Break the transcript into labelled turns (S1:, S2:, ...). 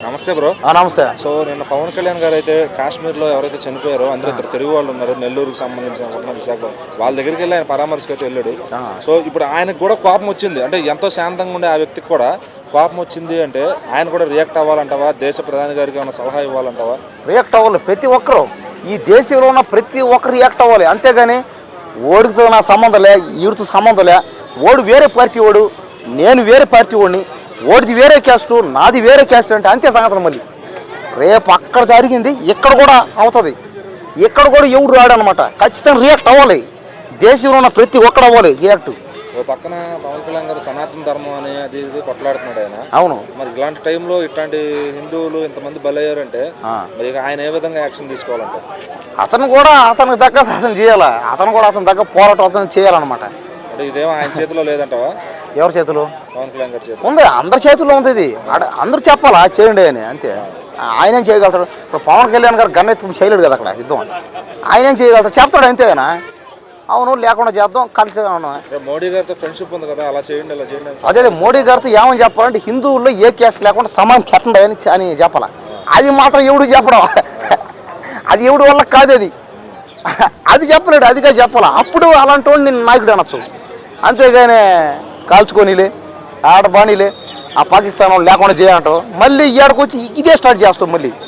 S1: నమస్తే బ్రో.
S2: ఆ, నమస్తే.
S1: సో నిన్న పవన్ కళ్యాణ్ గారు అయితే కాశ్మీర్లో ఎవరైతే చనిపోయారో అందులో ఇద్దరు తెలుగు వాళ్ళు ఉన్నారు నెల్లూరుకి సంబంధించిన విశాఖ వాళ్ళ దగ్గరికి వెళ్ళి ఆయన పరామర్శకు అయితే వెళ్ళాడు. సో ఇప్పుడు ఆయనకు కూడా కోపం వచ్చింది. అంటే ఎంతో శాంతంగా ఉండే ఆ వ్యక్తికి కూడా కోపం వచ్చింది అంటే ఆయన కూడా రియాక్ట్ అవ్వాలంటావా? దేశ ప్రధాని గారికి ఏమైనా సలహా ఇవ్వాలంటావా?
S2: రియాక్ట్ అవ్వాలి ప్రతి ఒక్కరు ఈ దేశంలో ఉన్న ప్రతి ఒక్కరు రియాక్ట్ అవ్వాలి. అంతేగాని ఓడితో నా సంబంధం లే వీడితో సంబంధం లే. ఓడు వేరే పార్టీ ఓడు నేను వేరే పార్టీ ఓడిని. ఓడిది వేరే క్యాస్ట్ నాది వేరే క్యాస్ట్ అంటే అంతే సంగతి మళ్ళీ. రేపు అక్కడ జరిగింది ఇక్కడ కూడా అవుతుంది. ఇక్కడ కూడా ఎవడు రాడనమాట. ఖచ్చితంగా రియాక్ట్ అవ్వాలి. దేశంలో ఉన్న ప్రతి ఒక్కడు అవ్వాలి రియాక్ట్
S1: ఓ పక్కన పవన్ కళ్యాణ్ గారు సనాతన ధర్మం అని అది ఇది కొట్లాడుతున్నాడు ఆయన.
S2: అవును.
S1: మరి ఇలాంటి టైంలో ఇట్లాంటి హిందువులు ఇంతమంది బలయ్యారంటే. మరి ఆయన ఏ విధంగా యాక్షన్ తీసుకోవాలంటారు?
S2: అతను కూడా అతనికి తగ్గ అతను చేయాలి? అతను కూడా అతని తగ్గ పోరాటం అతను చేయాలన్నమాట.
S1: అంటే ఇదేమో ఆయన చేతిలో లేదంటావా?
S2: ఎవరి చేతులు? ఉంది అందరి చేతుల్లో ఉంది ఇది. అందరూ చెప్పాలా చేయండి అని అంతే. ఆయన ఏం చేయగలుగుతాడు? ఇప్పుడు పవన్ కళ్యాణ్ గారు గన్న ఎత్తుకుని చేయలేడు కదా అక్కడ యుద్ధం ఆయన ఏం చేయగలుగుతాడు? చెప్తాడు అంతేనా అవును లేకుండా చేద్దాం కలిసి
S1: మోడీ గారితో ఫ్రెండ్షిప్ ఉంది కదా అలా చేయండి అలా చేయండి
S2: అదే మోడీ గారితో ఏమని చెప్పాలంటే హిందువుల్లో ఏ క్యాస్ట్ లేకుండా సమానం కెట్టండి అని అని చెప్పాల. అది మాత్రం ఎవడు చెప్పడం? అది ఎవడి వల్ల కాదు అది. అది చెప్పలేడు అదిగా చెప్పాల. అప్పుడు అలాంటి వాడిని నేను నాయకుడు అనొచ్చు. అంతేగాని కాల్చుకొనిలే ఆడ బాణీలే ఆ పాకిస్తాన్ వాళ్ళు లేకుండా చేయాలంటావు మళ్ళీ ఇక్కడికి వచ్చి ఇదే స్టార్ట్ చేస్తాం మళ్ళీ.